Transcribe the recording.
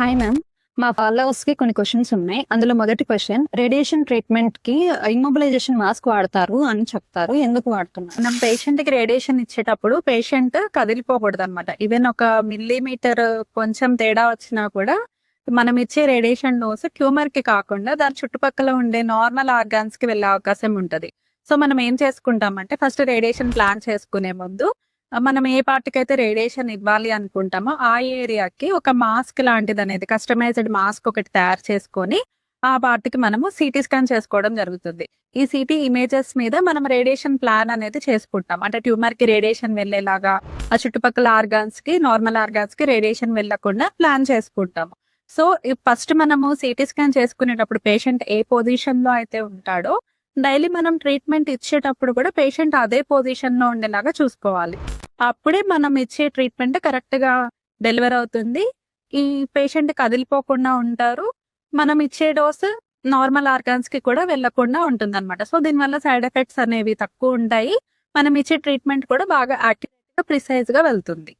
Hi ma'am మా ఫాలోవర్స్కి కొన్ని questions ఉన్నాయి. అందులో మొదటి క్వశ్చన్ రేడియేషన్ ట్రీట్మెంట్కి ఇమ్మొబిలైజేషన్ మాస్క్ వాడతారు అని చెప్తారు. ఎందుకు వాడుతున్నారు? మనం పేషెంట్కి రేడియేషన్ ఇచ్చేటప్పుడు పేషెంట్ కదిలిపోకూడదు అనమాట ఈవెన్ ఒక మిల్లీమీటర్ కొంచెం తేడా వచ్చినా కూడా మనం ఇచ్చే రేడియేషన్ డోస్ ట్యూమర్కి కాకుండా దాని చుట్టుపక్కల ఉండే నార్మల్ ఆర్గాన్స్కి వెళ్ళే అవకాశం ఉంటుంది. సో మనం ఏం చేసుకుంటామంటే ఫస్ట్ రేడియేషన్ ప్లాన్ చేసుకునే ముందు మనం ఏ పార్ట్కి అయితే రేడియేషన్ ఇవ్వాలి అనుకుంటామో ఆ ఏరియాకి ఒక మాస్క్ లాంటిది అనేది కస్టమైజ్డ్ మాస్క్ ఒకటి తయారు చేసుకొని ఆ పార్ట్కి మనము సిటీ స్కాన్ చేసుకోవడం జరుగుతుంది. ఈ సిటీ ఇమేజెస్ మీద మనం రేడియేషన్ ప్లాన్ అనేది చేసుకుంటాం. అంటే ట్యూమర్కి రేడియేషన్ వెళ్ళేలాగా ఆ చుట్టుపక్కల ఆర్గాన్స్కి నార్మల్ ఆర్గాన్స్కి రేడియేషన్ వెళ్ళకుండా ప్లాన్ చేసుకుంటాము సో ఫస్ట్ మనము సిటీ స్కాన్ చేసుకునేటప్పుడు పేషెంట్ ఏ పొజిషన్లో అయితే ఉంటాడో డైలీ మనం ట్రీట్మెంట్ ఇచ్చేటప్పుడు కూడా పేషెంట్ అదే పొజిషన్లో ఉండేలాగా చూసుకోవాలి. అప్పుడే మనం ఇచ్చే ట్రీట్మెంట్ కరెక్ట్గా డెలివర్ అవుతుంది. ఈ పేషెంట్ కదిలిపోకుండా ఉంటారు. మనం ఇచ్చే డోస్ నార్మల్ ఆర్గాన్స్కి కూడా వెళ్ళకుండా ఉంటుంది అనమాట సో దీనివల్ల సైడ్ ఎఫెక్ట్స్ అనేవి తక్కువ ఉంటాయి. మనం ఇచ్చే ట్రీట్మెంట్ కూడా బాగా యాక్యురేట్గా ప్రిసైజ్గా వెళ్తుంది.